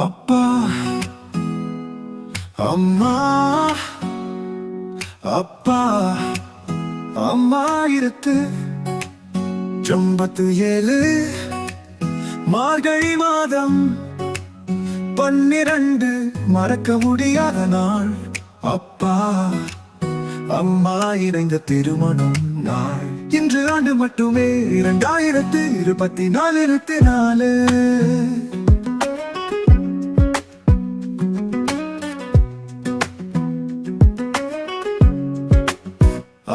அப்பா அம்மா அப்பா அம்மா இருத்து ஜம்பத்து ஏழு மார்கழி மாதம் பன்னிரண்டு மறக்க முடியாத நாள் அப்பா அம்மா இணைந்த திருமணம் நாள் இன்று ஆண்டு மட்டுமே இரண்டாயிரத்து இருபத்தி நாலு இருபத்தி நாலு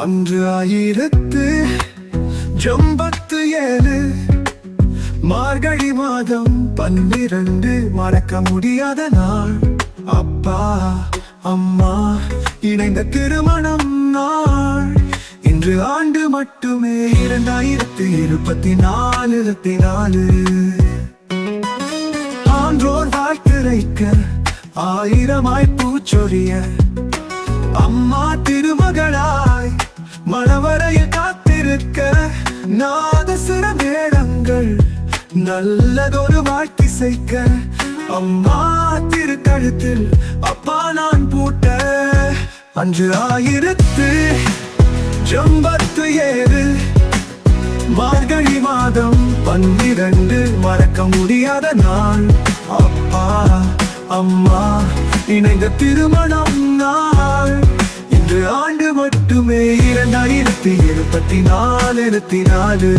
அன்று ஆயிரத்து ஜம்பத்து ஏழு மார்கழி மாதம் பன்னிரண்டு. மறக்க முடியாத நாள். அப்பா அம்மா இணைந்த திருமணம் நாள். இன்று ஆண்டு மட்டுமே இரண்டாயிரத்து இருபத்தி நாலு இருபத்தி நாலு ஆன்றோர் வாழ்த்துரைக்க ஆயிரமாய் பூச்சொரிய அம்மா திருமகளா. நல்லதொரு வாழ்த்திசைக்க அம்மா திருக்கழுத்தில் அப்பா நான் பூட்ட. அஞ்சு ஆயிரத்து ஜம்பத்து ஏழு மார்கழி மாதம் பன்னிரண்டு மறக்க முடியாத நாள். அப்பா அம்மா இணைந்த திருமணம் நாள். இன்று ஆண்டு மட்டுமே இரண்டாயிரத்தி எழுபத்தி நாலு எழுபத்தி நாலு.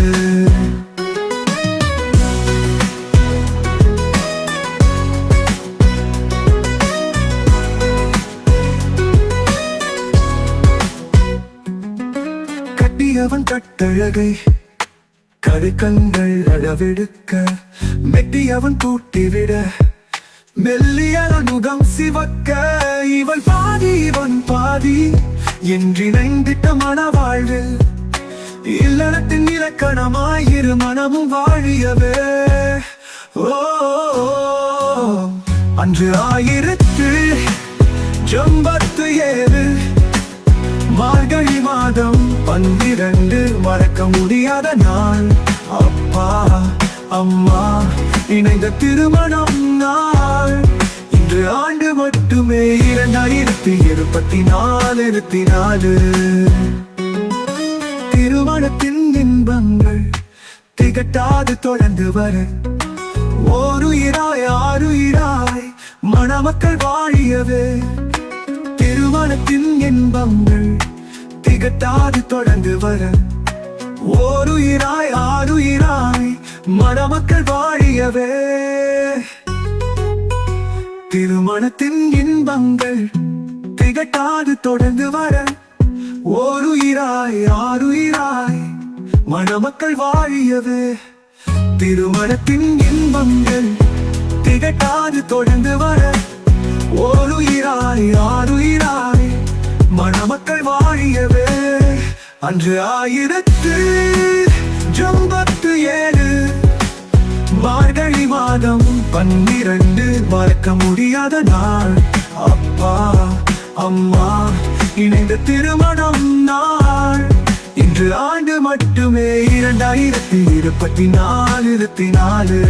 கட்டியவன் கட்டழகை கருக்கங்கள் அளவெடுக்க மெட்டியவன் கூட்டிவிட மெல்லியவன் முகம் சிவக்க இவள் பாதி இவன் பாதி என்றிணைந்திட்ட மனவாழ்வு இல்லறத்தின் இலக்கணமாய் இரு மனமும் வாழியவே. ஓ அன்று ஆயிரத்து ஜம்பத்து ஏழு மார்கழி மாதம் பன்னிரண்டு மறக்க முடியாத நாள். அப்பா அம்மா இணைந்த திருமணம் நாள். இன்று ஆண்டு மட்டுமே இரண்டாயிரத்தி இருபத்தி நாலு இருபத்தி நாலு. திருமணத்தின் இன்பங்கள் திகட்டாது தொடர்ந்து வர. ஓருயிராய் ஆறுயிராய் மணமக்கள் வாழியவே. திருமணத்தின் இன்பங்கள் திகட்டாது தொடர்ந்து வர. ஓருயிராய் ஆறுயிராய் மணமக்கள் வாழியவே. திருமணத்தின் இன்பங்கள் திகட்டாது தொடர்ந்து வர. ஓருயிராய் ஆறுயிராய் மணமக்கள் வாழியவே. திருமணத்தின் இன்பங்கள் திகட்டாது தொடர்ந்து வர. ஓருயிராய் ஆறுயிராய் அன்று ஆயிரத்து ஜம்பத்து ஏழு மார்கழி மாதம் பன்னிரண்டு மறக்க முடியாத நாள். அப்பா அம்மா இணைந்த திருமணம் நாள். இன்று ஆண்டு மட்டுமே இரண்டாயிரத்தி இருபத்தி நாலு இருபத்தி நாலு.